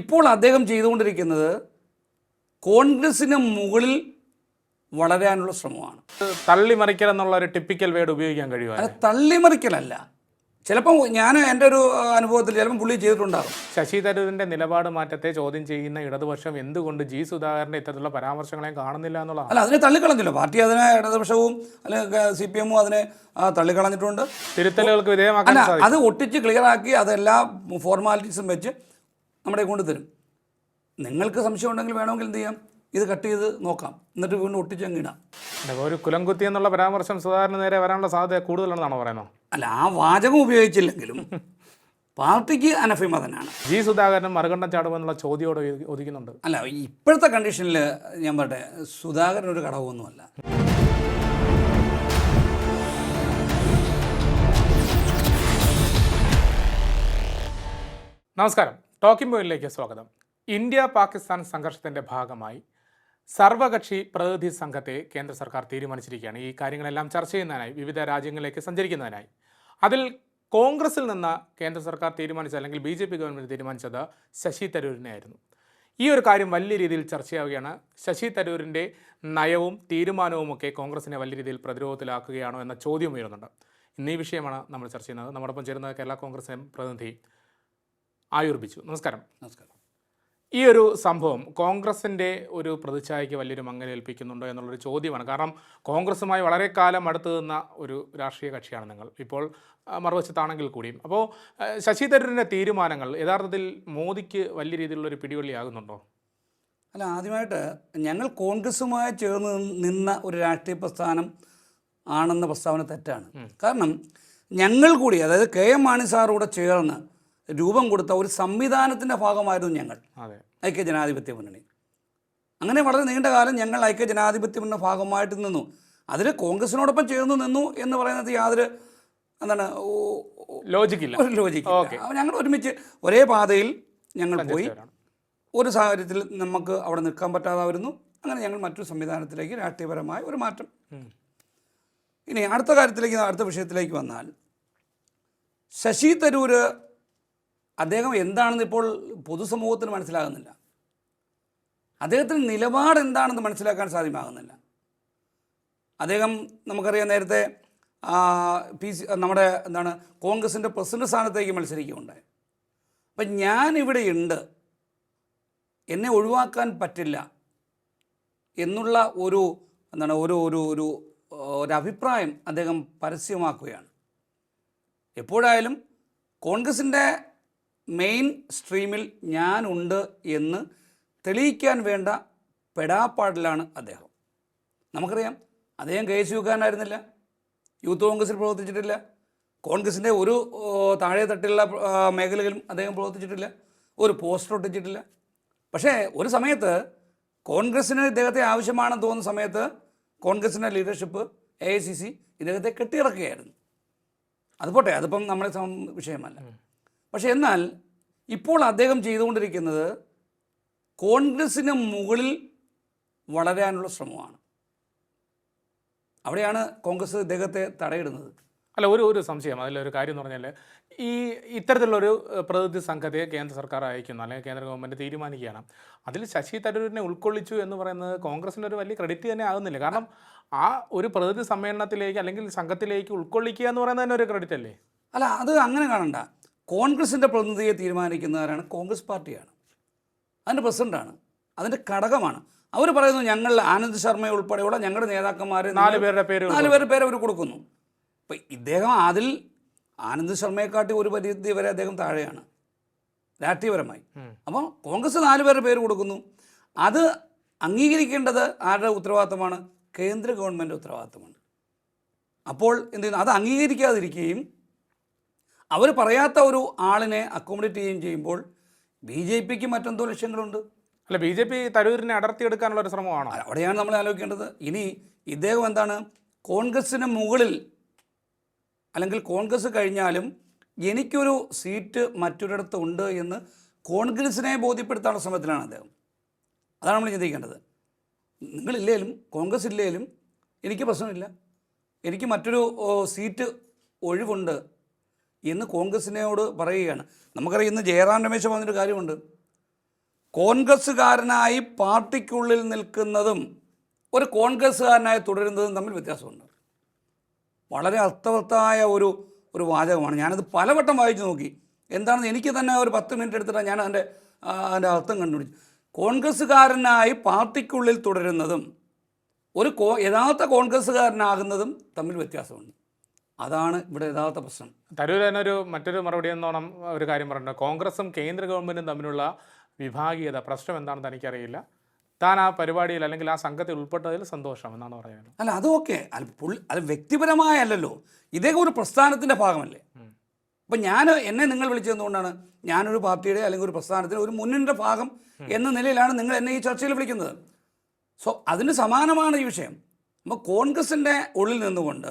ഇപ്പോൾ അദ്ദേഹം ചെയ്തുകൊണ്ടിരിക്കുന്നത് കോൺഗ്രസിന് മുകളിൽ വളരാനുള്ള ശ്രമമാണ്. തള്ളിമറിക്കൽ എന്നുള്ള ഒരു ടിപ്പിക്കൽ വേർഡ് ഉപയോഗിക്കാൻ കഴിയുമോ അത് തള്ളിമറിക്കലല്ല. ചിലപ്പോൾ ഞാൻ എന്റെ ഒരു അനുഭവത്തിൽ ചിലപ്പോൾ പുള്ളി ചെയ്തിട്ടുണ്ടാകും. ശശി തരൂരിന്റെ നിലപാട് മാറ്റത്തെ ചോദ്യം ചെയ്യുന്ന ഇടതുപക്ഷം എന്തുകൊണ്ട് ജി സുധാകരന്റെ ഇത്തരത്തിലുള്ള പരാമർശങ്ങളെയും കാണുന്നില്ല എന്നുള്ള അല്ല അതിനെ തള്ളിക്കളഞ്ഞില്ല. പാർട്ടി അതിനെ ഇടതുപക്ഷവും അല്ലെങ്കിൽ സി പി എമ്മും അതിനെ തള്ളിക്കളഞ്ഞിട്ടുണ്ട്. തിരുത്തലുകൾക്ക് വിധേയമാക്കാൻ അത് ഒട്ടിച്ച് ക്ലിയറാക്കി അതെല്ലാ ഫോർമാലിറ്റീസും വെച്ച് നമ്മുടെ കൊണ്ട് തരും. നിങ്ങൾക്ക് സംശയം ഉണ്ടെങ്കിൽ വേണമെങ്കിൽ എന്ത് ചെയ്യാം? ഇത് കട്ട് ചെയ്ത് നോക്കാം. എന്നിട്ട് വീണ്ടും ഒട്ടിച്ച് അങ്ങ് ഇടാം. ഒരു കുലംകുത്തി എന്നുള്ള പരാമർശം സുധാകരന് നേരെ വരാനുള്ള സാധ്യത കൂടുതലുണ്ടെന്നാണ് പറയുന്നത്? അല്ല ആ വാചകം ഉപയോഗിച്ചില്ലെങ്കിലും പാർട്ടിക്ക് അനഫിമ തന്നെയാണ് ജി സുധാകരൻ മറുകണ്ഠം ചാടുമെന്നുള്ള ചോദ്യോടെ ഒതു- ഒതുക്കുന്നുണ്ട്. അല്ല ഇപ്പോഴത്തെ കണ്ടീഷനിൽ ഞാൻ പറട്ടെ സുധാകരൻ ഒരു ഘടകമൊന്നുമല്ല നമസ്കാരം. ടോക്കിംഗ് പോയിന്റിലേക്ക് സ്വാഗതം. ഇന്ത്യ പാകിസ്ഥാൻ സംഘർഷത്തിന്റെ ഭാഗമായി സർവകക്ഷി പ്രതിനിധി സംഘത്തെ കേന്ദ്ര സർക്കാർ തീരുമാനിച്ചിരിക്കുകയാണ്. ഈ കാര്യങ്ങളെല്ലാം ചർച്ച ചെയ്യുന്നതിനായി വിവിധ രാജ്യങ്ങളിലേക്ക് സഞ്ചരിക്കുന്നതിനായി. അതിൽ കോൺഗ്രസിൽ നിന്ന് കേന്ദ്ര സർക്കാർ തീരുമാനിച്ച അല്ലെങ്കിൽ ബി ജെ പി ഗവൺമെന്റ് തീരുമാനിച്ചത് ശശി തരൂരിനെ ആയിരുന്നു ഈ ഒരു കാര്യം വലിയ രീതിയിൽ ചർച്ചയാവുകയാണ് ശശി തരൂരിന്റെ നയവും തീരുമാനവും ഒക്കെ കോൺഗ്രസിനെ വലിയ രീതിയിൽ പ്രതിരോധത്തിലാക്കുകയാണോ എന്ന ചോദ്യം ഉയരുന്നുണ്ട്. ഇന്ന് ഈ വിഷയമാണ് നമ്മൾ ചർച്ച ചെയ്യുന്നത്. നമ്മോടൊപ്പം ചേരുന്നത് കേരള കോൺഗ്രസ് പ്രതിനിധി ആയുർബിച്ചു. നമസ്കാരം. നമസ്കാരം. ഈ ഒരു സംഭവം കോൺഗ്രസിന്റെ ഒരു പ്രതിച്ഛായയ്ക്ക് വലിയൊരു മങ്ങലേൽപ്പിക്കുന്നുണ്ടോ എന്നുള്ളൊരു ചോദ്യമാണ്. കാരണം കോൺഗ്രസുമായി വളരെ കാലം അടുത്ത് നിന്ന ഒരു രാഷ്ട്രീയ കക്ഷിയാണ് നിങ്ങൾ. ഇപ്പോൾ മറുവശത്താണെങ്കിൽ കൂടിയും. അപ്പോൾ ശശി തരൂരിന്റെ തീരുമാനങ്ങൾ യഥാർത്ഥത്തിൽ മോദിക്ക് വലിയ രീതിയിലുള്ളൊരു പിടിവള്ളിയാകുന്നുണ്ടോ? അല്ല ആദ്യമായിട്ട് ഞങ്ങൾ കോൺഗ്രസുമായി ചേർന്ന് നിന്ന ഒരു രാഷ്ട്രീയ പ്രസ്ഥാനം ആണെന്ന പ്രസ്താവന തെറ്റാണ്. കാരണം ഞങ്ങൾ കൂടി അതായത് കെ എം മാണി സാറൂടെ ചേർന്ന് രൂപം കൊടുത്ത ഒരു സംവിധാനത്തിന്റെ ഭാഗമായിരുന്നു ഞങ്ങൾ. ഐക്യ ജനാധിപത്യ മുന്നണി. അങ്ങനെ വളരെ നീണ്ട കാലം ഞങ്ങൾ ഐക്യ ജനാധിപത്യ മുന്നണി ഭാഗമായിട്ട് നിന്നു. അതിൽ കോൺഗ്രസിനോടൊപ്പം ചേർന്ന് നിന്നു എന്ന് പറയുന്നത് യാതൊരു എന്താണ് ലോജിക്കില്ല ഒരു ലോജിക്ക് ഞങ്ങൾ ഒരുമിച്ച് ഒരേ പാതയിൽ ഞങ്ങൾ പോയി. ഒരു സാഹചര്യത്തിൽ നമുക്ക് അവിടെ നിൽക്കാൻ പറ്റാതായിരുന്നു. അങ്ങനെ ഞങ്ങൾ മറ്റൊരു സംവിധാനത്തിലേക്ക് രാഷ്ട്രീയപരമായ ഒരു മാറ്റം. ഇനി അടുത്ത കാര്യത്തിലേക്ക് അടുത്ത വിഷയത്തിലേക്ക് വന്നാൽ ശശി തരൂര് അദ്ദേഹം എന്താണെന്ന് ഇപ്പോൾ പൊതുസമൂഹത്തിന് മനസ്സിലാകുന്നില്ല. അദ്ദേഹത്തിന് നിലപാട് എന്താണെന്ന് മനസ്സിലാക്കാൻ സാധ്യമാകുന്നില്ല. അദ്ദേഹം നമുക്കറിയാം നേരത്തെ പി സി നമ്മുടെ എന്താണ് കോൺഗ്രസിന്റെ പ്രസിഡന്റ് സ്ഥാനത്തേക്ക് മത്സരിക്കുകയുണ്ടായി. അപ്പം ഞാനിവിടെ ഉണ്ട്. എന്നെ ഒഴിവാക്കാൻ പറ്റില്ല എന്നുള്ള ഒരു എന്താണ് ഒരു ഒരു ഒരു ഒരു അഭിപ്രായം അദ്ദേഹം പരസ്യമാക്കുകയാണ്. എപ്പോഴായാലും കോൺഗ്രസിന്റെ മെയിൻ സ്ട്രീമിൽ ഞാനുണ്ട് എന്ന് തെളിയിക്കാൻ വേണ്ട പെടാപ്പാടിലാണ് അദ്ദേഹം. നമുക്കറിയാം അദ്ദേഹം കെ എസ് യൂത്ത് കോൺഗ്രസിൽ പ്രവർത്തിച്ചിട്ടില്ല കോൺഗ്രസിന്റെ ഒരു താഴെ തട്ടിലുള്ള മേഖലകളിലും അദ്ദേഹം പ്രവർത്തിച്ചിട്ടില്ല ഒരു പോസ്റ്റർ ഒട്ടിച്ചിട്ടില്ല. പക്ഷേ ഒരു സമയത്ത് കോൺഗ്രസ്സിന് ഇദ്ദേഹത്തെ ആവശ്യമാണെന്ന് തോന്നുന്ന സമയത്ത് കോൺഗ്രസിന്റെ leadership A I C C ഇദ്ദേഹത്തെ കെട്ടിയിറക്കുകയായിരുന്നു. അതുപോട്ടെ അതിപ്പം നമ്മളെ വിഷയമല്ല. പക്ഷേ എന്നാൽ ഇപ്പോൾ അദ്ദേഹം ചെയ്തുകൊണ്ടിരിക്കുന്നത് കോൺഗ്രസ്സിന് മുകളിൽ വളരാനുള്ള ശ്രമമാണ്. അവിടെയാണ് കോൺഗ്രസ് ഇദ്ദേഹത്തെ തടയിടുന്നത്. അല്ല ഒരു ഒരു സംശയം. അതിലൊരു കാര്യം എന്ന് പറഞ്ഞാൽ ഈ ഇത്തരത്തിലുള്ളൊരു പ്രതിനിധി സംഘത്തെ കേന്ദ്ര സർക്കാർ അയക്കുന്ന അല്ലെങ്കിൽ കേന്ദ്ര ഗവൺമെന്റ് തീരുമാനിക്കുകയാണ്. അതിൽ ശശി തരൂരിനെ ഉൾക്കൊള്ളിച്ചു എന്ന് പറയുന്നത് കോൺഗ്രസിന് ഒരു വലിയ ക്രെഡിറ്റ് തന്നെ ആകുന്നില്ല. കാരണം ആ ഒരു പ്രതിനിധി സമ്മേളനത്തിലേക്ക് അല്ലെങ്കിൽ സംഘത്തിലേക്ക് ഉൾക്കൊള്ളിക്കുക എന്ന് പറയുന്നത് തന്നെ ഒരു ക്രെഡിറ്റ് അല്ലേ? അല്ല അത് അങ്ങനെ കാണണ്ട. കോൺഗ്രസിന്റെ പ്രതിനിധിയെ തീരുമാനിക്കുന്നവരാണ് കോൺഗ്രസ് പാർട്ടിയാണ്. അതിന്റെ പ്രസിഡന്റാണ് അതിന്റെ ഘടകമാണ്. അവർ പറയുന്നു ഞങ്ങൾ ആനന്ദ് ശർമ്മ ഉൾപ്പെടെയുള്ള ഞങ്ങളുടെ നേതാക്കന്മാർ നാല് പേരുടെ പേര് നാല് പേരുടെ പേര് അവർ കൊടുക്കുന്നു. അപ്പം ഇദ്ദേഹം അതിൽ ആനന്ദ് ശർമ്മയെക്കാട്ടി ഒരു പരിധി വരെ അദ്ദേഹം താഴെയാണ്. രാഷ്ട്രീയപരമായി. അപ്പോൾ കോൺഗ്രസ് നാല് പേരുടെ പേര് കൊടുക്കുന്നു. അത് അംഗീകരിക്കേണ്ടത് ആരുടെ ഉത്തരവാദിത്തമാണ്? കേന്ദ്ര ഗവൺമെന്റ് ഉത്തരവാദിത്തമാണ്. അപ്പോൾ എന്ത് ചെയ്യുന്നു? അത് അംഗീകരിക്കാതിരിക്കുകയും അവർ പറയാത്ത ഒരു ആളിനെ അക്കോമഡേറ്റ് ചെയ്യുകയും ചെയ്യുമ്പോൾ ബി ജെ പിക്ക് മറ്റെന്തോ ലക്ഷ്യങ്ങളുണ്ട്. അല്ല ബി ജെ പി തരൂരിനെ അടർത്തിയെടുക്കാനുള്ള ഒരു ശ്രമമാണ്? അവിടെയാണ് നമ്മൾ ആലോചിക്കേണ്ടത്. ഇനി ഇദ്ദേഹം എന്താണ്? കോൺഗ്രസിന് മുകളിൽ അല്ലെങ്കിൽ കോൺഗ്രസ് കഴിഞ്ഞാലും എനിക്കൊരു സീറ്റ് മറ്റൊരിടത്ത് ഉണ്ട് എന്ന് കോൺഗ്രസിനെ ബോധ്യപ്പെടുത്താനുള്ള ശ്രമത്തിലാണ് അദ്ദേഹം. അതാണ് നമ്മൾ ചിന്തിക്കേണ്ടത്. നിങ്ങളില്ലേലും കോൺഗ്രസ് ഇല്ലേലും എനിക്ക് പ്രശ്നമില്ല. എനിക്ക് മറ്റൊരു സീറ്റ് ഒഴിവുണ്ട്. എന്ന് കോൺഗ്രസിനോട് പറയുകയാണ്. നമുക്കറിയാം ഇന്ന് ജയറാം രമേശ് പറഞ്ഞൊരു കാര്യമുണ്ട്. കോൺഗ്രസ്സുകാരനായി പാർട്ടിക്കുള്ളിൽ നിൽക്കുന്നതും ഒരു കോൺഗ്രസ്സുകാരനായി തുടരുന്നതും തമ്മിൽ വ്യത്യാസമുണ്ട്. വളരെ അർത്ഥവത്തായ ഒരു ഒരു വാചകമാണ്. ഞാനത് പലവട്ടം വായിച്ചു നോക്കി. എന്താണെന്ന് എനിക്ക് തന്നെ ഒരു പത്ത് മിനിറ്റ് എടുത്തിട്ടാണ് ഞാൻ അതിന്റെ അതിന്റെ അർത്ഥം കണ്ടുപിടിച്ചു കോൺഗ്രസ്സുകാരനായി പാർട്ടിക്കുള്ളിൽ തുടരുന്നതും ഒരു കോ യഥാർത്ഥ കോൺഗ്രസ്സുകാരനാകുന്നതും തമ്മിൽ വ്യത്യാസമുണ്ട്. അതാണ് ഇവിടെ യഥാർത്ഥ പ്രശ്നം. തരൂർ തന്നെ ഒരു മറ്റൊരു മറുപടി എന്നോണം ഒരു കാര്യം പറഞ്ഞിട്ടുണ്ട്. കോൺഗ്രസും കേന്ദ്ര ഗവൺമെന്റും തമ്മിലുള്ള വിഭാഗീയത പ്രശ്നം എന്താണെന്ന് തനിക്കറിയില്ല താൻ ആ പരിപാടിയിൽ അല്ലെങ്കിൽ ആ സംഘത്തിൽ ഉൾപ്പെട്ടതിൽ സന്തോഷം എന്നാണ് പറയുന്നത്. അല്ല അതൊക്കെ അല്ല പുള്ളി അത് വ്യക്തിപരമായ അല്ലല്ലോ ഇദ്ദേഹം ഒരു പ്രസ്ഥാനത്തിന്റെ ഭാഗമല്ലേ. അപ്പം ഞാൻ എന്നെ നിങ്ങൾ വിളിച്ചതുകൊണ്ടാണ് ഞാനൊരു പാർട്ടിയുടെ അല്ലെങ്കിൽ ഒരു പ്രസ്ഥാനത്തിന് ഒരു മുന്നിന്റെ ഭാഗം എന്ന നിലയിലാണ് നിങ്ങൾ എന്നെ ഈ ചർച്ചയിൽ വിളിക്കുന്നത്. സോ അതിന് സമാനമാണ് ഈ വിഷയം. അപ്പോൾ കോൺഗ്രസിന്റെ ഉള്ളിൽ നിന്നുകൊണ്ട്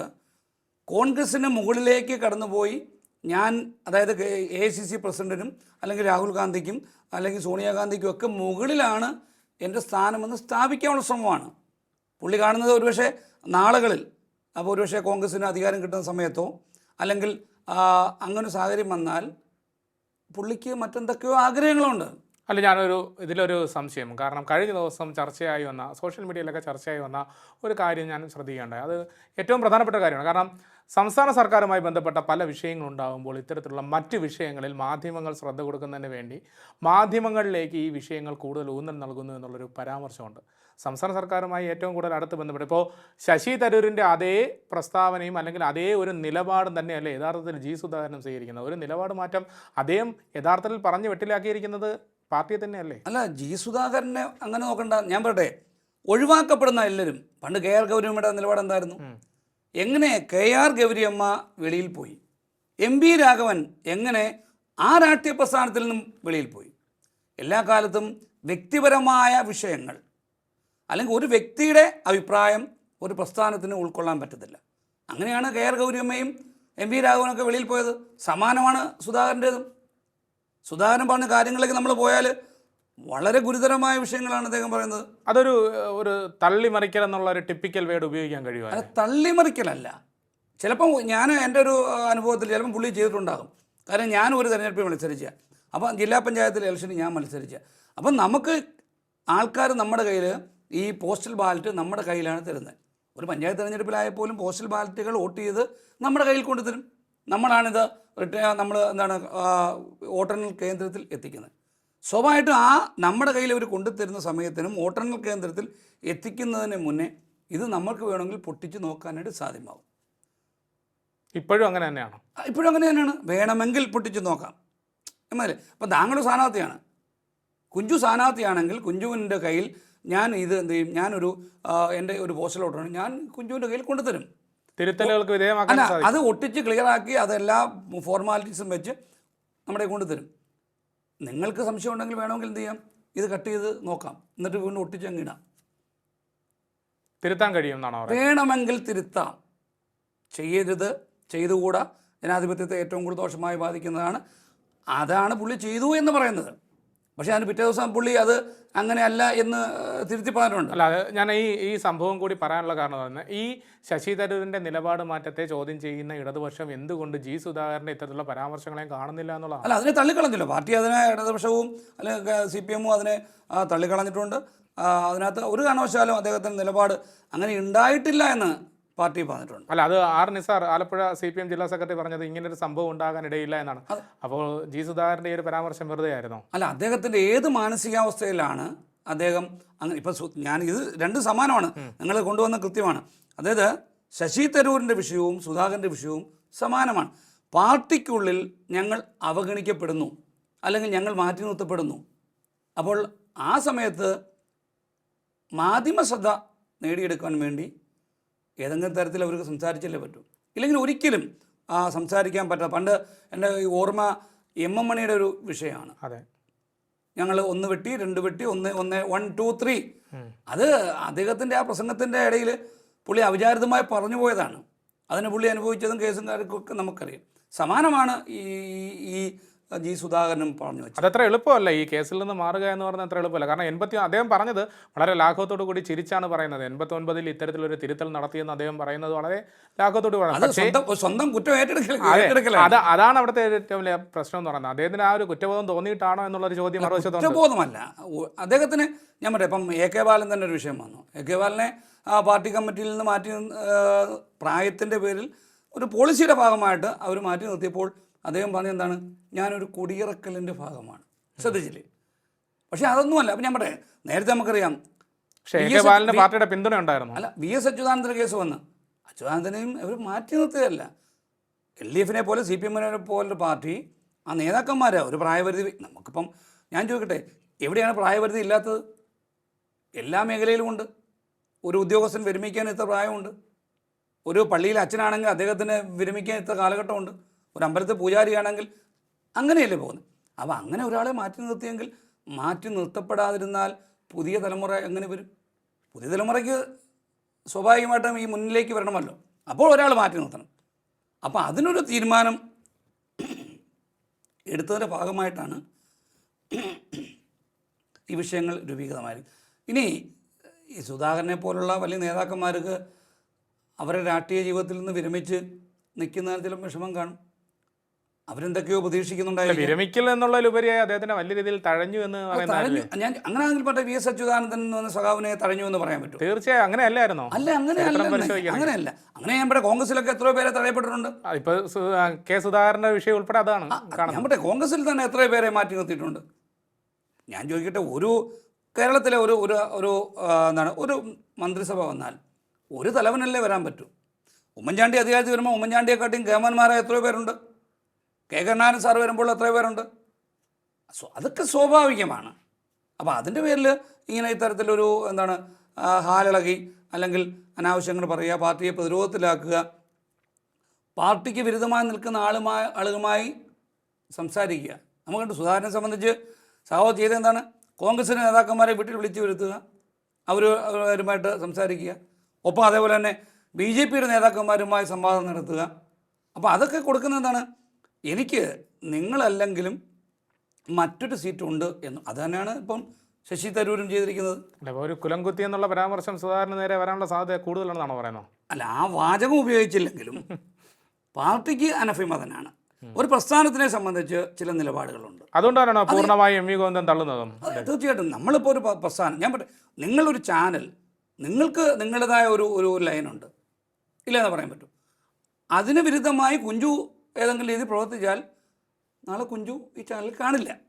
കോൺഗ്രസിന് മുകളിലേക്ക് കടന്നുപോയി ഞാൻ അതായത് എ സി സി പ്രസിഡന്റിനും അല്ലെങ്കിൽ രാഹുൽ ഗാന്ധിക്കും അല്ലെങ്കിൽ സോണിയാഗാന്ധിക്കും ഒക്കെ മുകളിലാണ് എന്റെ സ്ഥാനമെന്ന് സ്ഥാപിക്കാനുള്ള ശ്രമമാണ്. പുള്ളി കാണുന്നത് ഒരുപക്ഷെ നാളുകളിൽ അപ്പോൾ ഒരുപക്ഷെ കോൺഗ്രസ്സിന് അധികാരം കിട്ടുന്ന സമയത്തോ അല്ലെങ്കിൽ അങ്ങനെ സാഹചര്യം വന്നാൽ പുള്ളിക്ക് മറ്റെന്തൊക്കെയോ ആഗ്രഹങ്ങളുണ്ട്. അല്ല ഞാനൊരു ഇതിലൊരു സംശയം. കാരണം കഴിഞ്ഞ ദിവസം ചർച്ചയായി വന്ന സോഷ്യൽ മീഡിയയിലൊക്കെ ചർച്ചയായി വന്ന ഒരു കാര്യം ഞാൻ ശ്രദ്ധിക്കേണ്ടത് അത് ഏറ്റവും പ്രധാനപ്പെട്ട കാര്യമാണ്. കാരണം സംസ്ഥാന സർക്കാരുമായി ബന്ധപ്പെട്ട പല വിഷയങ്ങളുണ്ടാകുമ്പോൾ ഇത്തരത്തിലുള്ള മറ്റ് വിഷയങ്ങളിൽ മാധ്യമങ്ങൾ ശ്രദ്ധ കൊടുക്കുന്നതിന് വേണ്ടി മാധ്യമങ്ങളിലേക്ക് ഈ വിഷയങ്ങൾ കൂടുതൽ ഊന്നൽ നൽകുന്നു എന്നുള്ളൊരു പരാമർശമുണ്ട്. സംസ്ഥാന സർക്കാരുമായി ഏറ്റവും കൂടുതൽ അടുത്ത് ബന്ധപ്പെട്ട് ഇപ്പോൾ ശശി തരൂരിന്റെ അതേ പ്രസ്താവനയും അല്ലെങ്കിൽ അതേ ഒരു നിലപാടും തന്നെയല്ലേ യഥാർത്ഥത്തിൽ ജി സുധാകരനും സ്വീകരിക്കുന്നത്? ഒരു നിലപാട് മാറ്റം അദ്ദേഹം യഥാർത്ഥത്തിൽ പറഞ്ഞു വെട്ടിലാക്കിയിരിക്കുന്നത് പാർട്ടിയെ തന്നെയല്ലേ? അല്ല ജി സുധാകരനെ അങ്ങനെ നോക്കണ്ട. ഞാൻ പറയട്ടെ ഒഴിവാക്കപ്പെടുന്ന എല്ലാവരും പണ്ട് കെ ആർ ഗൗരിയമ്മയുടെ നിലപാട് എന്തായിരുന്നു? എങ്ങനെ കെ ആർ ഗൗരിയമ്മ വെളിയിൽ പോയി? എം പി രാഘവൻ എങ്ങനെ ആ രാഷ്ട്രീയ പ്രസ്ഥാനത്തിൽ നിന്നും വെളിയിൽ പോയി? എല്ലാ കാലത്തും വ്യക്തിപരമായ വിഷയങ്ങൾ അല്ലെങ്കിൽ ഒരു വ്യക്തിയുടെ അഭിപ്രായം ഒരു പ്രസ്ഥാനത്തിന് ഉൾക്കൊള്ളാൻ പറ്റത്തില്ല. അങ്ങനെയാണ് കെ ആർ ഗൗരിയമ്മയും എം വി രാഘവനൊക്കെ വെളിയിൽ പോയത്. സമാനമാണ് സുധാകരന്റേതും. സുധാകരൻ പറഞ്ഞ കാര്യങ്ങളിലേക്ക് നമ്മൾ പോയാൽ വളരെ ഗുരുതരമായ വിഷയങ്ങളാണ് അദ്ദേഹം പറയുന്നത്. അതൊരു ഒരു തള്ളിമറിക്കൽ എന്നുള്ള ഒരു ടിപ്പിക്കൽ വേർഡ് ഉപയോഗിക്കാൻ കഴിയുമോ അത് തള്ളിമറിക്കലല്ല ചിലപ്പം ഞാൻ എന്റെ ഒരു അനുഭവത്തിൽ ചിലപ്പം പുള്ളി ചെയ്തിട്ടുണ്ടാകും. കാരണം ഞാൻ ഒരു തെരഞ്ഞെടുപ്പിൽ മത്സരിച്ച. അപ്പം ജില്ലാ പഞ്ചായത്തിലെ ഇലക്ഷന് ഞാൻ മത്സരിച്ച. അപ്പം നമുക്ക് ആൾക്കാർ നമ്മുടെ കയ്യിൽ ഈ പോസ്റ്റൽ ബാലറ്റ് നമ്മുടെ കയ്യിലാണ് തരുന്നത്. ഒരു പഞ്ചായത്ത് തെരഞ്ഞെടുപ്പിലായാൽ പോലും പോസ്റ്റൽ ബാലറ്റുകൾ വോട്ട് ചെയ്ത് നമ്മുടെ കയ്യിൽ കൊണ്ടുതരും. നമ്മളാണിത് റിട്ട നമ്മൾ എന്താണ് വോട്ടെണ്ണൽ കേന്ദ്രത്തിൽ എത്തിക്കുന്നത്. സ്വാഭാവികമായിട്ടും ആ നമ്മുടെ കയ്യിൽ അവർ കൊണ്ടുതരുന്ന സമയത്തിനും വോട്ടെണ്ണൽ കേന്ദ്രത്തിൽ എത്തിക്കുന്നതിന് മുന്നേ ഇത് നമ്മൾക്ക് വേണമെങ്കിൽ പൊട്ടിച്ച് നോക്കാനായിട്ട് സാധ്യമാവും. ഇപ്പോഴും അങ്ങനെ തന്നെയാണ്? ഇപ്പോഴും അങ്ങനെ തന്നെയാണ്. വേണമെങ്കിൽ പൊട്ടിച്ച് നോക്കാം. എന്നല്ലേ അപ്പം താങ്കൾ സ്ഥാനാർത്ഥിയാണ്. കുഞ്ചു സ്ഥാനാർത്ഥിയാണെങ്കിൽ കുഞ്ചുവിന്റെ കയ്യിൽ ഞാൻ ഇത് എന്ത് ചെയ്യും? ഞാനൊരു എന്റെ ഒരു പോസ്റ്റൽ ഞാൻ കുഞ്ചുവിന്റെ കയ്യിൽ കൊണ്ടുതരും തിരുത്തലുകൾക്ക് വിധേയമാക്കാൻ അല്ല സാധിക്കും. അത് ഒട്ടിച്ച് ക്ലിയറാക്കി അതെല്ലാ ഫോർമാലിറ്റീസും വെച്ച് നമ്മുടെ കൊണ്ട് തരും. നിങ്ങൾക്ക് സംശയം ഉണ്ടെങ്കിൽ വേണമെങ്കിൽ എന്ത് ചെയ്യാം? ഇത് കട്ട് ചെയ്ത് നോക്കാം. എന്നിട്ട് വീണ്ടും ഒട്ടിച്ച് അങ്ങിടാം തിരുത്താൻ കഴിയും എന്നാണോ വേണമെങ്കിൽ തിരുത്താം. ചെയ്യരുത് ചെയ്തുകൂടാ. ജനാധിപത്യത്തെ ഏറ്റവും കൂടുതൽ ദോഷമായി ബാധിക്കുന്നതാണ്. അതാണ് പുള്ളി ചെയ്തു എന്ന് പറയുന്നത്. പക്ഷേ അതിന് പിറ്റേ ദിവസം പുള്ളി അത് അങ്ങനെയല്ല എന്ന് തിരുത്തി പറഞ്ഞിട്ടുണ്ട് അല്ല അത് ഞാൻ ഈ ഈ സംഭവം കൂടി പറയാനുള്ള കാരണം തന്നെ ഈ ശശി തരൂരിന്റെ നിലപാട് മാറ്റത്തെ ചോദ്യം ചെയ്യുന്ന ഇടതുപക്ഷം എന്തുകൊണ്ട് ജി സുധാകരന്റെ ഇത്തരത്തിലുള്ള പരാമർശങ്ങളെയും കാണുന്നില്ല എന്നുള്ളതാണ്. അല്ല അതിനെ തള്ളിക്കളഞ്ഞില്ല. പാർട്ടി അതിനെ ഇടതുപക്ഷവും അല്ലെങ്കിൽ സി പി എമ്മും അതിനെ തള്ളിക്കളഞ്ഞിട്ടുണ്ട്. അതിനകത്ത് ഒരു കാരണവശാലും അദ്ദേഹത്തിന്റെ നിലപാട് അങ്ങനെ ഉണ്ടായിട്ടില്ല എന്ന് പാർട്ടി പറഞ്ഞിട്ടുണ്ട്. അല്ല അത് R Nisar Alappuzha C P M ജില്ലാ സെക്രട്ടറി പറഞ്ഞത് ഇങ്ങനെ ഒരു സംഭവം ഉണ്ടാകാൻ ഇടയില്ല എന്നാണ് അപ്പോൾ ജി സുധാകരന്റെ ഒരു പരാമർശം വെറുതെ ആയിരുന്നു? അല്ല അദ്ദേഹത്തിന്റെ ഏത് മാനസികാവസ്ഥയിലാണ് അദ്ദേഹം അങ്ങനെ ഇപ്പം ഞാൻ ഇത് രണ്ട് സമാനമാണ്. നിങ്ങൾ കൊണ്ടുവന്ന കൃത്യമാണ്. അതായത് ശശി തരൂരിന്റെ വിഷയവും സുധാകരന്റെ വിഷയവും സമാനമാണ്. പാർട്ടിക്കുള്ളിൽ ഞങ്ങൾ അവഗണിക്കപ്പെടുന്നു. അല്ലെങ്കിൽ ഞങ്ങൾ മാറ്റി നിർത്തപ്പെടുന്നു. അപ്പോൾ ആ സമയത്ത് മാധ്യമ ശ്രദ്ധ നേടിയെടുക്കാൻ വേണ്ടി ഏതെങ്കിലും തരത്തിൽ അവർക്ക് സംസാരിച്ചല്ലേ പറ്റൂ. ഇല്ലെങ്കിൽ ഒരിക്കലും ആ, സംസാരിക്കാൻ പറ്റാത്ത പണ്ട് എന്റെ ഈ ഓർമ്മ എം എം മണിയുടെ ഒരു വിഷയമാണ്. അതെ. ഞങ്ങൾ ഒന്ന് വെട്ടി രണ്ട് വെട്ടി ഒന്ന് ഒന്ന് വൺ ടു ത്രീ. അത് അദ്ദേഹത്തിന്റെ ആ പ്രസംഗത്തിന്റെ ഇടയിൽ പുള്ളി അവിചാരിതമായി പറഞ്ഞു പോയതാണ്. അതിന് പുള്ളി അനുഭവിച്ചതും കേസും കാര്യമൊക്കെ നമുക്കറിയാം. സമാനമാണ് ഈ ഈ ജി സുധാകരനും പറഞ്ഞു വെച്ചു. അതത്ര എളുപ്പമല്ല ഈ കേസിൽ നിന്ന് മാറുക എന്ന് പറഞ്ഞാൽ അത്ര എളുപ്പമല്ല. കാരണം എൺപത്തി അദ്ദേഹം പറഞ്ഞത് വളരെ ലാഘവത്തോടു കൂടി ചിരിച്ചാണ് പറയുന്നത്. എൺപത്തി ഒൻപതിൽ ഇത്തരത്തിലൊരു തിരുത്തൽ നടത്തിയെന്ന് അദ്ദേഹം പറയുന്നത് വളരെ ലാഘവത്തോട് പറയുന്നത് സ്വന്തം സ്വന്തം കുറ്റം ഏറ്റെടുക്കൽ അതെ, അത് അതാണ് അവിടുത്തെ ഏറ്റവും വലിയ പ്രശ്നം എന്ന് പറയുന്നത്. അദ്ദേഹത്തിന് ആ ഒരു കുറ്റബോധം തോന്നിയിട്ടാണോ എന്നുള്ളൊരു ചോദ്യം കുറ്റബോധമല്ല. അദ്ദേഹത്തിന് ഞാൻ പറയാം ഇപ്പം എ കെ ബാലൻ തന്നെ ഒരു വിഷയം വന്നു. എ കെ ബാലനെ ആ പാർട്ടി കമ്മിറ്റിയിൽ നിന്ന് മാറ്റി പ്രായത്തിന്റെ പേരിൽ ഒരു പോളിസിയുടെ ഭാഗമായിട്ട് അവർ മാറ്റി നിർത്തിയപ്പോൾ അദ്ദേഹം പറഞ്ഞ എന്താണ്? ഞാനൊരു കുടിയിറക്കലിന്റെ ഭാഗമാണ്. ശ്രദ്ധിച്ചില്ലേ? പക്ഷേ അതൊന്നുമല്ല. അപ്പം ഞാൻ പറയാം നേരത്തെ നമുക്കറിയാം പാർട്ടിയുടെ പിന്തുണ ഉണ്ടായിരുന്നു. അല്ല വി എസ് അച്യുതാനന്ദന്റെ കേസ് വന്ന്. അച്യുതാനന്ദനെയും അവർ മാറ്റി നിർത്തുകയല്ല. എൽ ഡി എഫിനെ പോലെ സി പി എമ്മിനെ പോലൊരു പാർട്ടി ആ നേതാക്കന്മാരാ ഒരു പ്രായപരിധി നമുക്കിപ്പം ഞാൻ ചോദിക്കട്ടെ എവിടെയാണ് പ്രായപരിധി ഇല്ലാത്തത്? എല്ലാ മേഖലയിലും ഉണ്ട്. ഒരു ഉദ്യോഗസ്ഥൻ വിരമിക്കാൻ ഇത്ര പ്രായമുണ്ട്. ഒരു പള്ളിയിലെ അച്ഛനാണെങ്കിൽ അദ്ദേഹത്തിന് വിരമിക്കാൻ ഇത്ര കാലഘട്ടമുണ്ട്. ഒരു അമ്പലത്തെ പൂജാരിയാണെങ്കിൽ അങ്ങനെയല്ലേ പോകുന്നത് അപ്പോൾ അങ്ങനെ ഒരാളെ മാറ്റി നിർത്തിയെങ്കിൽ മാറ്റി നിർത്തപ്പെടാതിരുന്നാൽ പുതിയ തലമുറ എങ്ങനെ വരും? പുതിയ തലമുറയ്ക്ക് സ്വാഭാവികമായിട്ടും ഈ മുന്നിലേക്ക് വരണമല്ലോ. അപ്പോൾ ഒരാൾ മാറ്റി നിർത്തണം. അപ്പോൾ അതിനൊരു തീരുമാനം എടുത്തതിന്റെ ഭാഗമായിട്ടാണ് ഈ വിഷയങ്ങൾ രൂപീകൃതമായത്. ഇനി ഈ സുധാകരനെ പോലുള്ള വലിയ നേതാക്കന്മാർക്ക് അവരുടെ രാഷ്ട്രീയ ജീവിതത്തിൽ നിന്ന് വിരമിച്ച് നിൽക്കുന്നതിന് ചില വിഷമം കാണും. അവരെന്തൊക്കെയോ പ്രതീക്ഷിക്കുന്നുണ്ടായിരുന്നു വിരമിക്കൽ എന്നുള്ളതിലുപരിയായി അദ്ദേഹത്തിന് വലിയ രീതിയിൽ തഴഞ്ഞു എന്ന് തഴഞ്ഞു ഞാൻ ഞാൻ അങ്ങനെയാണെങ്കിൽ പറ്റേ വി എസ് അച്യുതാനന്ദൻ എന്ന് പറഞ്ഞ സഖാവിനെ തഴഞ്ഞു എന്ന് പറയാൻ പറ്റും. തീർച്ചയായും അങ്ങനെ അല്ലായിരുന്നോ? അല്ല അങ്ങനെ അങ്ങനെയല്ല. അങ്ങനെ ഞാൻ പറയാം കോൺഗ്രസിലൊക്കെ എത്രയോ പേരെ തടയപ്പെട്ടിട്ടുണ്ട്. ഇപ്പൊ കെ സുധാകരന്റെ വിഷയം ഉൾപ്പെടെ അതാണ് ഞാൻ പറയട്ടെ കോൺഗ്രസിൽ തന്നെ എത്രയോ പേരെ മാറ്റി നിർത്തിയിട്ടുണ്ട്. ഞാൻ ചോദിക്കട്ടെ ഒരു കേരളത്തിലെ ഒരു ഒരു ഒരു എന്താണ് ഒരു മന്ത്രിസഭ വന്നാൽ ഒരു തലവനല്ലേ വരാൻ പറ്റൂ? ഉമ്മൻചാണ്ടി അധികാരത്തിൽ വരുമ്പോൾ ഉമ്മൻചാണ്ടിയെക്കാട്ടിയും കേമന്മാരായ എത്രയോ പേരുണ്ട്. കെ കരുണാകരൻ സാർ വരുമ്പോൾ എത്ര പേരുണ്ട്. സോ അതൊക്കെ സ്വാഭാവികമാണ്. അപ്പോൾ അതിന്റെ പേരിൽ ഇങ്ങനെ ഇത്തരത്തിലൊരു എന്താണ് ഹാലിളകി അല്ലെങ്കിൽ അനാവശ്യങ്ങൾ പറയുക പാർട്ടിയെ പ്രതിരോധത്തിലാക്കുക പാർട്ടിക്ക് വിരുദ്ധമായി നിൽക്കുന്ന ആളുമായി ആളുകളുമായി സംസാരിക്കുക. നമുക്ക് സുധാകരനെ സംബന്ധിച്ച് സഹോ ചെയ്ത എന്താണ് കോൺഗ്രസിന്റെ നേതാക്കന്മാരെ വീട്ടിൽ വിളിച്ചു വരുത്തുക അവർ അവരുമായിട്ട് സംസാരിക്കുക. ഒപ്പം അതേപോലെ തന്നെ ബി ജെ പിയുടെ നേതാക്കന്മാരുമായി സംവാദം നടത്തുക. അപ്പോൾ അതൊക്കെ കൊടുക്കുന്ന എന്താണ് എനിക്ക് നിങ്ങളല്ലെങ്കിലും മറ്റൊരു സീറ്റ് ഉണ്ട് എന്ന്. അത് തന്നെയാണ് ഇപ്പം ശശി തരൂരും ചെയ്തിരിക്കുന്നത്. അല്ല ഒരു കുലംകുത്തി എന്നുള്ള പരാമർശം സുധാകരന് നേരെ വരാനുള്ള സാധ്യത കൂടുതലാണെന്നാണോ പറയുന്നത് അല്ല ആ വാചകം ഉപയോഗിച്ചില്ലെങ്കിലും പാർട്ടിക്ക് അനഭിമതനാണ്. ഒരു പ്രസ്ഥാനത്തിനെ സംബന്ധിച്ച് ചില നിലപാടുകളുണ്ട്. അതുകൊണ്ടാണ് പൂർണമായും എം വി ഗോവിന്ദൻ തള്ളുന്നതും? തീർച്ചയായിട്ടും. നമ്മളിപ്പോൾ ഒരു പ്രസ്ഥാനം. ഞാൻ പറ നിങ്ങളൊരു ചാനൽ നിങ്ങൾക്ക് നിങ്ങളുടേതായ ഒരു ഒരു ലൈനുണ്ട്. ഇല്ലെന്ന് പറയാൻ പറ്റും. അതിന് വിരുദ്ധമായി കുഞ്ചു ഏതെങ്കിലും രീതിയിൽ പ്രവർത്തിച്ചാൽ നാളെ കുഞ്ചു ഈ ചാനൽ കാണില്ല.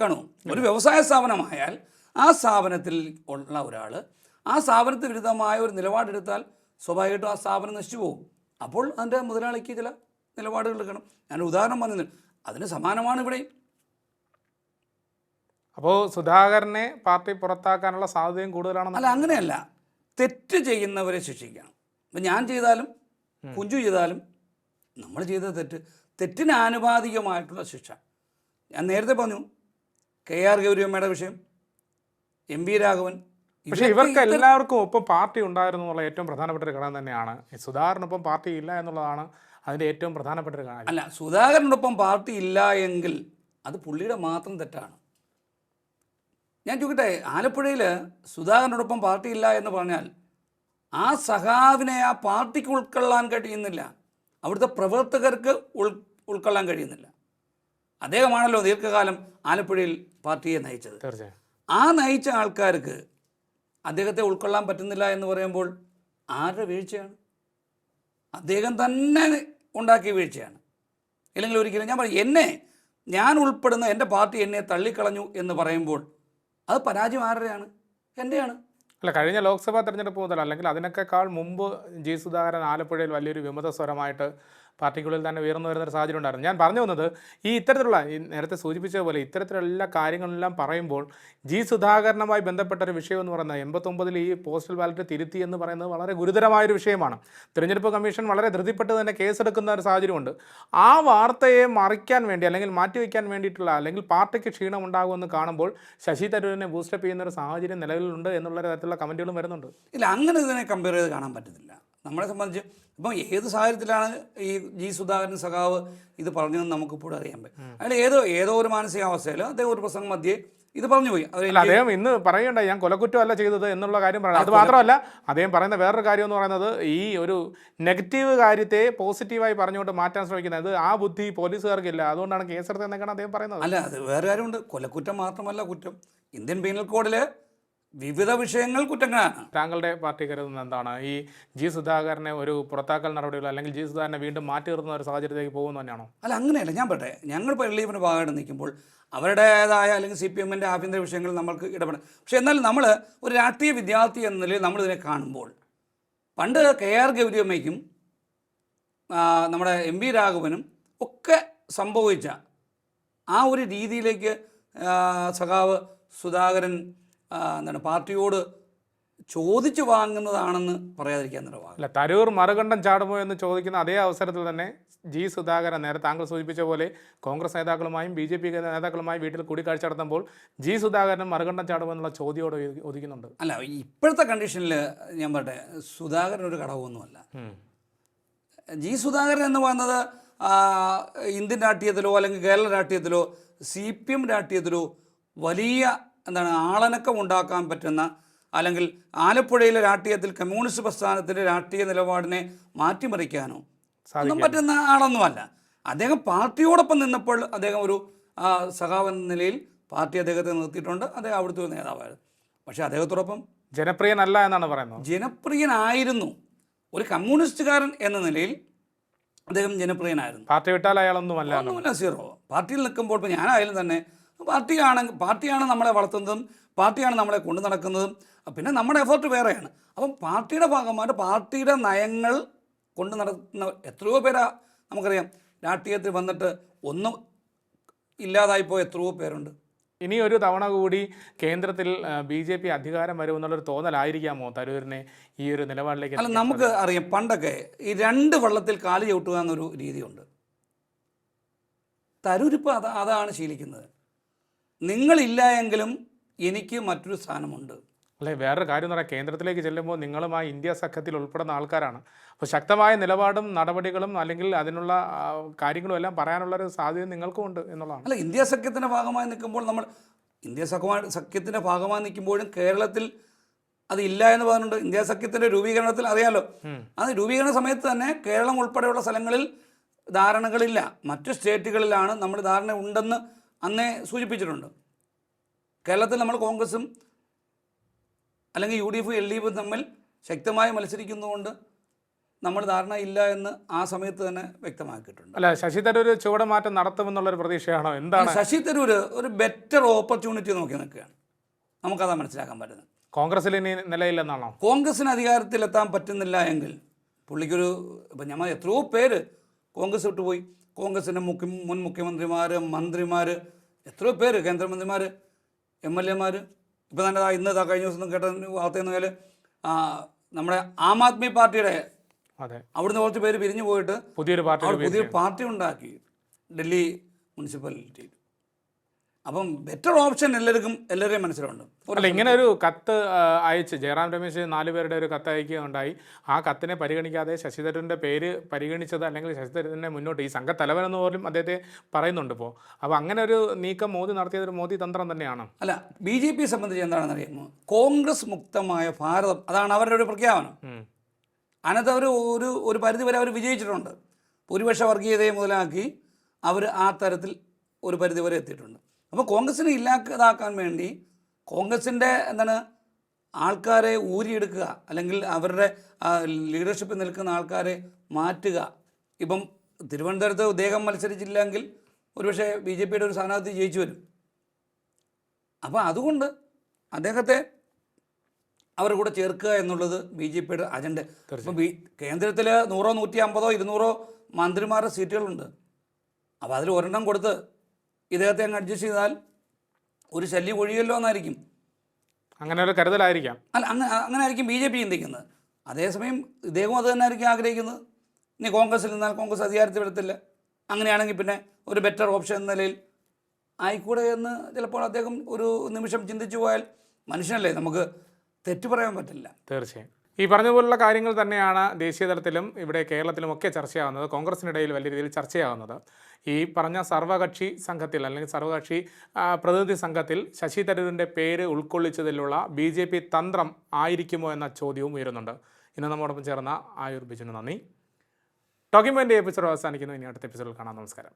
കാണുമോ? ഒരു വ്യവസായ സ്ഥാപനമായാൽ ആ സ്ഥാപനത്തിൽ ഉള്ള ഒരാൾ ആ സ്ഥാപനത്തിന് വിരുദ്ധമായ ഒരു നിലപാടെടുത്താൽ സ്വാഭാവികമായിട്ടും ആ സ്ഥാപനം നശിച്ചു പോകും. അപ്പോൾ അതിന്റെ മുതലാളിക്ക് ചില നിലപാടുകൾ എടുക്കണം. ഞാൻ ഉദാഹരണം പറഞ്ഞു അതിന് സമാനമാണ് ഇവിടെ അപ്പോൾ സുധാകരനെ പാർട്ടി പുറത്താക്കാനുള്ള സാധ്യതയും കൂടുതലാണെന്ന് അല്ല അങ്ങനെയല്ല. തെറ്റ് ചെയ്യുന്നവരെ ശിക്ഷിക്കണം. ഇപ്പം ഞാൻ ചെയ്താലും കുഞ്ചു ചെയ്താലും നമ്മൾ ചെയ്ത തെറ്റ്. തെറ്റിന് ആനുപാതികമായിട്ടുള്ള ശിക്ഷ. ഞാൻ നേരത്തെ പറഞ്ഞു കെ ആർ ഗൗരിയമ്മയുടെ വിഷയം എം വി രാഘവൻ. പക്ഷേ ഇവർക്ക് എല്ലാവർക്കും ഒപ്പം പാർട്ടി ഉണ്ടായിരുന്നു എന്നുള്ള ഏറ്റവും പ്രധാനപ്പെട്ട ഒരു ഘടകം തന്നെയാണ്. സുധാകരനൊപ്പം പാർട്ടി ഇല്ല എന്നുള്ളതാണ് അതിന്റെ ഏറ്റവും പ്രധാനപ്പെട്ട ഒരു കാര്യം. അല്ല സുധാകരനോടൊപ്പം പാർട്ടി ഇല്ല എങ്കിൽ അത് പുള്ളിയുടെ മാത്രം തെറ്റാണ്. ഞാൻ ചോദിക്കട്ടെ ആലപ്പുഴയിൽ സുധാകരനോടൊപ്പം പാർട്ടി ഇല്ല എന്ന് പറഞ്ഞാൽ ആ സഖാവിനെ ആ പാർട്ടിക്ക് ഉൾക്കൊള്ളാൻ കഴിയുന്നില്ല. അവിടുത്തെ പ്രവർത്തകർക്ക് ഉൾ ഉൾക്കൊള്ളാൻ കഴിയുന്നില്ല. അദ്ദേഹമാണല്ലോ ദീർഘകാലം ആലപ്പുഴയിൽ പാർട്ടിയെ നയിച്ചത്. ആ നയിച്ച ആൾക്കാർക്ക് അദ്ദേഹത്തെ ഉൾക്കൊള്ളാൻ പറ്റുന്നില്ല എന്ന് പറയുമ്പോൾ ആരുടെ വീഴ്ചയാണ്? അദ്ദേഹം തന്നെ ഉണ്ടാക്കിയ വീഴ്ചയാണ്. ഇല്ലെങ്കിൽ ഒരിക്കലും ഞാൻ പറയും എന്നെ ഞാൻ ഉൾപ്പെടുന്ന എന്റെ പാർട്ടി എന്നെ തള്ളിക്കളഞ്ഞു എന്ന് പറയുമ്പോൾ അത് പരാജയം ആരുടെയാണ്? എന്റെയാണ് അല്ല കഴിഞ്ഞ ലോക്സഭാ തെരഞ്ഞെടുപ്പ് മുതൽ അല്ലെങ്കിൽ അതിനൊക്കെക്കാൾ മുമ്പ് ജി സുധാകരൻ ആലപ്പുഴയിൽ വലിയൊരു വിമത സ്വരമായിട്ട് പാർട്ടിക്കുള്ളിൽ തന്നെ ഉയർന്നു വരുന്ന ഒരു സാഹചര്യം ഉണ്ടായിരുന്നു. ഞാൻ പറഞ്ഞു വന്നത് ഈ ഇത്തരത്തിലുള്ള നേരത്തെ സൂചിപ്പിച്ചതുപോലെ ഇത്തരത്തിലുള്ള എല്ലാ കാര്യങ്ങളെല്ലാം പറയുമ്പോൾ ജി സുധാകരനുമായി ബന്ധപ്പെട്ട ഒരു വിഷയം എന്ന് പറയുന്നത് എൺപത്തൊമ്പതിൽ ഈ പോസ്റ്റൽ ബാലറ്റ് തിരുത്തി എന്ന് പറയുന്നത് വളരെ ഗുരുതരമായൊരു വിഷയമാണ്. തിരഞ്ഞെടുപ്പ് കമ്മീഷൻ വളരെ ധൃതിപ്പെട്ട് തന്നെ കേസെടുക്കുന്ന ഒരു സാഹചര്യമുണ്ട്. ആ വാർത്തയെ മറിക്കാൻ വേണ്ടി അല്ലെങ്കിൽ മാറ്റിവെക്കാൻ വേണ്ടിയിട്ടുള്ള അല്ലെങ്കിൽ പാർട്ടിക്ക് ക്ഷീണം ഉണ്ടാകുമെന്ന് കാണുമ്പോൾ ശശി തരൂരിനെ ബൂസ്റ്റപ്പ് ചെയ്യുന്ന ഒരു സാഹചര്യം നിലവിലുണ്ട് എന്നുള്ള തരത്തിലുള്ള കമന്റുകളും വരുന്നുണ്ട്. ഇല്ല അങ്ങനെ ഇതിനെ കമ്പയർ ചെയ്ത് കാണാൻ പറ്റത്തില്ല. നമ്മളെ സംബന്ധിച്ച് ഇപ്പം ഏത് സാഹചര്യത്തിലാണ് ഈ ജി സുധാകരൻ സഖാവ് ഇത് പറഞ്ഞതെന്ന് നമുക്കിപ്പോഴും അറിയാൻ പറ്റും. അയാൾ ഏതോ ഏതോ ഒരു മാനസികാവസ്ഥയിൽ അദ്ദേഹം ഒരു പ്രസംഗം മധ്യേ ഇത് പറഞ്ഞു പോയി അദ്ദേഹം ഇന്ന് പറയണ്ട ഞാൻ കൊലക്കുറ്റമല്ല ചെയ്തത് എന്നുള്ള കാര്യം പറയുന്നത്. അത് മാത്രമല്ല അദ്ദേഹം പറയുന്ന വേറൊരു കാര്യം എന്ന് പറയുന്നത് ഈ ഒരു നെഗറ്റീവ് കാര്യത്തെ പോസിറ്റീവായി പറഞ്ഞുകൊണ്ട് മാറ്റാൻ ശ്രമിക്കുന്നത് ആ ബുദ്ധി പോലീസുകാർക്കില്ല. അതുകൊണ്ടാണ് കേസെടുത്തതെന്നൊക്കെയാണ് അദ്ദേഹം പറയുന്നത്. അല്ല അത് വേറെ കാര്യമുണ്ട്. കൊലക്കുറ്റം മാത്രമല്ല കുറ്റം. ഇന്ത്യൻ പീനൽ കോഡിൽ വിവിധ വിഷയങ്ങൾ കുറ്റങ്ങളാണ്. താങ്കളുടെ പാർട്ടി കരുതുന്നത് എന്താണ്? ഈ ജി സുധാകരനെ ഒരു പുറത്താക്കൽ നടപടികൾ അല്ലെങ്കിൽ ജി സുധാകരനെ വീണ്ടും മാറ്റി നിർത്തുന്ന ഒരു സാഹചര്യത്തിലേക്ക് പോകുന്നു തന്നെയാണോ? അല്ല അങ്ങനെയല്ല. ഞാൻ പറട്ടെ ഞങ്ങൾ ഇപ്പോൾ എൽ ഡി എഫിന്റെ ഭാഗമായിട്ട് നിൽക്കുമ്പോൾ അവരുടേതായ അല്ലെങ്കിൽ സി പി എമ്മിന്റെ ആഭ്യന്തര വിഷയങ്ങളിൽ നമ്മൾക്ക് ഇടപെടാം പക്ഷേ എന്നാൽ നമ്മൾ ഒരു രാഷ്ട്രീയ വിദ്യാർത്ഥി എന്ന നിലയിൽ നമ്മളിതിനെ കാണുമ്പോൾ പണ്ട് കെ ആർ ഗൗരിയമ്മയ്ക്കും നമ്മുടെ എം വി രാഘവനും ഒക്കെ സംഭവിച്ച ആ ഒരു രീതിയിലേക്ക് സഖാവ് സുധാകരൻ എന്താണ് പാർട്ടിയോട് ചോദിച്ചു വാങ്ങുന്നതാണെന്ന് പറയാതിരിക്കാൻ അല്ല തരൂർ മറുകണ്ഠം ചാടുമോ എന്ന് ചോദിക്കുന്ന അതേ അവസരത്തിൽ തന്നെ ജി സുധാകരൻ നേരെ താങ്കൾ സൂചിപ്പിച്ച പോലെ കോൺഗ്രസ് നേതാക്കളുമായും ബി ജെ പി നേതാക്കളുമായും വീട്ടിൽ കൂടിക്കാഴ്ച നടത്തുമ്പോൾ ജി സുധാകരൻ മറുകണ്ഠം ചാടുമോ എന്നുള്ള ചോദ്യോട് ഒതുക്കുന്നുണ്ട്. അല്ല ഇപ്പോഴത്തെ കണ്ടീഷനിൽ ഞാൻ പറട്ടെ സുധാകരൻ ഒരു ഘടകമൊന്നുമല്ല ജി സുധാകരൻ എന്ന് പറയുന്നത് ഇന്ത്യൻ രാഷ്ട്രീയത്തിലോ അല്ലെങ്കിൽ കേരള രാഷ്ട്രീയത്തിലോ സി പി എം രാഷ്ട്രീയത്തിലോ വലിയ എന്താണ് ആളനക്കം ഉണ്ടാക്കാൻ പറ്റുന്ന അല്ലെങ്കിൽ ആലപ്പുഴയിലെ രാഷ്ട്രീയത്തിൽ കമ്മ്യൂണിസ്റ്റ് പ്രസ്ഥാനത്തിന്റെ രാഷ്ട്രീയ നിലപാടിനെ മാറ്റിമറിക്കാനോ ഒന്നും പറ്റുന്ന ആളൊന്നുമല്ല. അദ്ദേഹം പാർട്ടിയോടൊപ്പം നിന്നപ്പോൾ അദ്ദേഹം ഒരു സഖാവ് എന്ന നിലയിൽ പാർട്ടി അദ്ദേഹത്തെ നിർത്തിയിട്ടുണ്ട്. അദ്ദേഹം അവിടുത്തെ ഒരു നേതാവായിരുന്നു. പക്ഷേ അദ്ദേഹത്തോടൊപ്പം ജനപ്രിയനല്ല എന്നാണ് പറയുന്നത്. ജനപ്രിയനായിരുന്നു. ഒരു കമ്മ്യൂണിസ്റ്റുകാരൻ എന്ന നിലയിൽ അദ്ദേഹം ജനപ്രിയനായിരുന്നു. പാർട്ടി വിട്ടാൽ അയാളൊന്നുമല്ല അല്ല ഒന്നുമില്ല സീറോ. പാർട്ടിയിൽ നിൽക്കുമ്പോൾ ഇപ്പോൾ ഞാനായാലും തന്നെ പാർട്ടിയാണ് പാർട്ടിയാണ് നമ്മളെ വളർത്തുന്നതും പാർട്ടിയാണ് നമ്മളെ കൊണ്ടു നടക്കുന്നതും. പിന്നെ നമ്മുടെ എഫേർട്ട് വേറെയാണ്. അപ്പം പാർട്ടിയുടെ ഭാഗമായിട്ട് പാർട്ടിയുടെ നയങ്ങൾ കൊണ്ട് നടത്തുന്ന എത്രയോ പേരാ നമുക്കറിയാം. രാഷ്ട്രീയത്തിൽ വന്നിട്ട് ഒന്നും ഇല്ലാതായിപ്പോൾ എത്രയോ പേരുണ്ട്. ഇനി ഒരു തവണ കൂടി കേന്ദ്രത്തിൽ ബി ജെ പി അധികാരം വരുമെന്നുള്ളൊരു തോന്നലായിരിക്കാമോ തരൂരിനെ ഈ ഒരു നിലപാടിലേക്ക് അല്ല നമുക്ക് അറിയാം പണ്ടൊക്കെ ഈ രണ്ട് വള്ളത്തിൽ കാൽ ചവിട്ടുക എന്നൊരു രീതിയുണ്ട്. തരൂരിപ്പോൾ അത് അതാണ് ശീലിക്കുന്നത്. നിങ്ങളില്ല എങ്കിലും എനിക്ക് മറ്റൊരു സ്ഥാനമുണ്ട്. അല്ലെ വേറൊരു കാര്യം എന്ന് പറയാം കേന്ദ്രത്തിലേക്ക് ചെല്ലുമ്പോൾ നിങ്ങളുമായി ഇന്ത്യ സഖ്യത്തിൽ ഉൾപ്പെടുന്ന ആൾക്കാരാണ്. അപ്പോൾ ശക്തമായ നിലപാടും നടപടികളും അല്ലെങ്കിൽ അതിനുള്ള കാര്യങ്ങളും എല്ലാം പറയാനുള്ള ഒരു സാധ്യത നിങ്ങൾക്കും ഉണ്ട് എന്നുള്ളതാണ്. അല്ല ഇന്ത്യ സഖ്യത്തിന്റെ ഭാഗമായി നിൽക്കുമ്പോൾ നമ്മൾ ഇന്ത്യ സഖ്യമായി സഖ്യത്തിന്റെ ഭാഗമായി നിൽക്കുമ്പോഴും കേരളത്തിൽ അത് ഇല്ല എന്ന് പറഞ്ഞിട്ടുണ്ട് ഇന്ത്യ സഖ്യത്തിന്റെ രൂപീകരണത്തിൽ അറിയാമല്ലോ അത് രൂപീകരണ സമയത്ത് തന്നെ കേരളം ഉൾപ്പെടെയുള്ള സ്ഥലങ്ങളിൽ ധാരണകളില്ല. മറ്റു സ്റ്റേറ്റുകളിലാണ് നമ്മൾ ധാരണ ഉണ്ടെന്ന് അന്നേ സൂചിപ്പിച്ചിട്ടുണ്ട്. കേരളത്തിൽ നമ്മൾ കോൺഗ്രസും അല്ലെങ്കിൽ യു ഡി എഫും എൽ ഡി എഫും തമ്മിൽ ശക്തമായി മത്സരിക്കുന്നതുകൊണ്ട് നമ്മൾ ധാരണ ഇല്ല എന്ന് ആ സമയത്ത് തന്നെ വ്യക്തമാക്കിയിട്ടുണ്ട്. അല്ല ശശി തരൂർ ചുവടമാറ്റം നടത്തുമെന്നുള്ളൊരു പ്രതീക്ഷയാണോ? എന്താണ്? ശശി തരൂർ ഒരു ബെറ്റർ ഓപ്പർച്യൂണിറ്റി നോക്കി നിൽക്കുകയാണ്. നമുക്കതാ മനസ്സിലാക്കാൻ പറ്റുന്നത്. കോൺഗ്രസിൽ ഇനി നിലയില്ലെന്നാണോ? കോൺഗ്രസിന് അധികാരത്തിലെത്താൻ പറ്റുന്നില്ല എങ്കിൽ പുള്ളിക്കൊരു ഇപ്പം ഞമ്മ എത്രയോ പേര് കോൺഗ്രസ് വിട്ടുപോയി. കോൺഗ്രസിന്റെ മുഖ്യ മുൻ മുഖ്യമന്ത്രിമാർ മന്ത്രിമാർ എത്രയോ പേര് കേന്ദ്രമന്ത്രിമാർ എം എൽ എമാർ ഇപ്പം തന്നെ ഇന്ന് കഴിഞ്ഞ ദിവസം കേട്ട വാർത്തയെന്ന് പറഞ്ഞാൽ നമ്മുടെ ആം ആദ്മി പാർട്ടിയുടെ അവിടുന്ന് കുറച്ച് പേര് പിരിഞ്ഞു പോയിട്ട് പുതിയൊരു പാർട്ടി പുതിയൊരു പുതിയ പാർട്ടി ഉണ്ടാക്കി. ഡൽഹി മുനിസിപ്പാലിറ്റിയിൽ അപ്പം ബെറ്റർ ഓപ്ഷൻ എല്ലാവർക്കും എല്ലാവരെയും മനസ്സിലുണ്ട്. അല്ല ഇങ്ങനെ ഒരു കത്ത് അയച്ച് ജയറാം രമേശ് നാല് പേരുടെ ഒരു കത്ത് അയക്കുകയുണ്ടായി. ആ കത്തിനെ പരിഗണിക്കാതെ ശശി തരൂരിന്റെ പേര് പരിഗണിച്ചത് അല്ലെങ്കിൽ ശശി തരൂരിനെ മുന്നോട്ട് ഈ സംഘത്തലവൻ എന്ന് പോലും അദ്ദേഹത്തെ പറയുന്നുണ്ട് ഇപ്പോൾ അപ്പോൾ അങ്ങനെ ഒരു നീക്കം മോദി നടത്തിയത് ഒരു മോദി തന്ത്രം തന്നെയാണ്. അല്ല ബി ജെ പിയെ സംബന്ധിച്ച് എന്താണെന്ന് അറിയുമോ കോൺഗ്രസ് മുക്തമായ ഭാരതം അതാണ് അവരുടെ ഒരു പ്രഖ്യാപനം. അതിനകത്ത് അവർ ഒരു ഒരു പരിധി വരെ അവർ വിജയിച്ചിട്ടുണ്ട്. ഭൂരിപക്ഷ വർഗീയതയെ മുതലാക്കി അവർ ആ തരത്തിൽ ഒരു പരിധി വരെ എത്തിയിട്ടുണ്ട്. അപ്പോൾ കോൺഗ്രസിനെ ഇല്ലാതാക്കാൻ വേണ്ടി കോൺഗ്രസിന്റെ എന്താണ് ആൾക്കാരെ ഊരിയെടുക്കുക അല്ലെങ്കിൽ അവരുടെ ലീഡർഷിപ്പിൽ നിൽക്കുന്ന ആൾക്കാരെ മാറ്റുക. ഇപ്പം തിരുവനന്തപുരത്ത് ഉദ്ദേഹം മത്സരിച്ചില്ലെങ്കിൽ ഒരുപക്ഷെ ബി ജെ പിയുടെ ഒരു സ്ഥാനാർത്ഥി ജയിച്ചു വരും. അപ്പോൾ അതുകൊണ്ട് അദ്ദേഹത്തെ അവരുടെ കൂടെ ചേർക്കുക എന്നുള്ളത് ബി ജെ പിയുടെ അജണ്ട. ഇപ്പം ബി കേന്ദ്രത്തിൽ നൂറോ നൂറ്റി അമ്പതോ ഇരുന്നൂറോ മന്ത്രിമാരുടെ സീറ്റുകളുണ്ട്. അപ്പോൾ അതിൽ ഒരെണ്ണം കൊടുത്ത് ഇദ്ദേഹത്തെ അങ്ങ് അഡ്ജസ്റ്റ് ചെയ്താൽ ഒരു ശല്യം ഒഴിയല്ലോ എന്നായിരിക്കും. അങ്ങനെ ഒരു കരുതലായിരിക്കാം. അല്ല അങ്ങനെ അങ്ങനെ ആയിരിക്കും ബി ജെ പി ചിന്തിക്കുന്നത്. അതേസമയം ഇദ്ദേഹവും അത് തന്നെ ആയിരിക്കും ആഗ്രഹിക്കുന്നത്. ഇനി കോൺഗ്രസ്സിൽ നിന്നാൽ കോൺഗ്രസ് അധികാരത്തിൽ വരത്തില്ല. അങ്ങനെയാണെങ്കിൽ പിന്നെ ഒരു ബെറ്റർ ഓപ്ഷൻ എന്ന നിലയിൽ ആയിക്കൂടെ എന്ന് ചിലപ്പോൾ അദ്ദേഹം ഒരു നിമിഷം ചിന്തിച്ചു പോയാൽ മനുഷ്യനല്ലേ നമുക്ക് തെറ്റു പറയാൻ പറ്റില്ല. തീർച്ചയായും. ഈ പറഞ്ഞതുപോലുള്ള കാര്യങ്ങൾ തന്നെയാണ് ദേശീയ തലത്തിലും ഇവിടെ കേരളത്തിലും ഒക്കെ ചർച്ചയാവുന്നത്. കോൺഗ്രസിനിടയിൽ വലിയ രീതിയിൽ ചർച്ചയാവുന്നത്. ഈ പറഞ്ഞ സർവകക്ഷി സംഘത്തിൽ അല്ലെങ്കിൽ സർവകക്ഷി പ്രതിനിധി സംഘത്തിൽ ശശി തരൂരിന്റെ പേര് ഉൾക്കൊള്ളിച്ചതിലുള്ള ബി ജെ പി തന്ത്രം ആയിരിക്കുമോ എന്ന ചോദ്യവും ഉയരുന്നുണ്ട്. ഇന്ന് നമ്മോടൊപ്പം ചേർന്ന ആയുർ ബിജുന് നന്ദി. ടോക്കിംഗ് എപ്പിസോഡ് അവസാനിക്കുന്നു. ഇനി അടുത്ത എപ്പിസോഡിൽ കാണാം. നമസ്കാരം.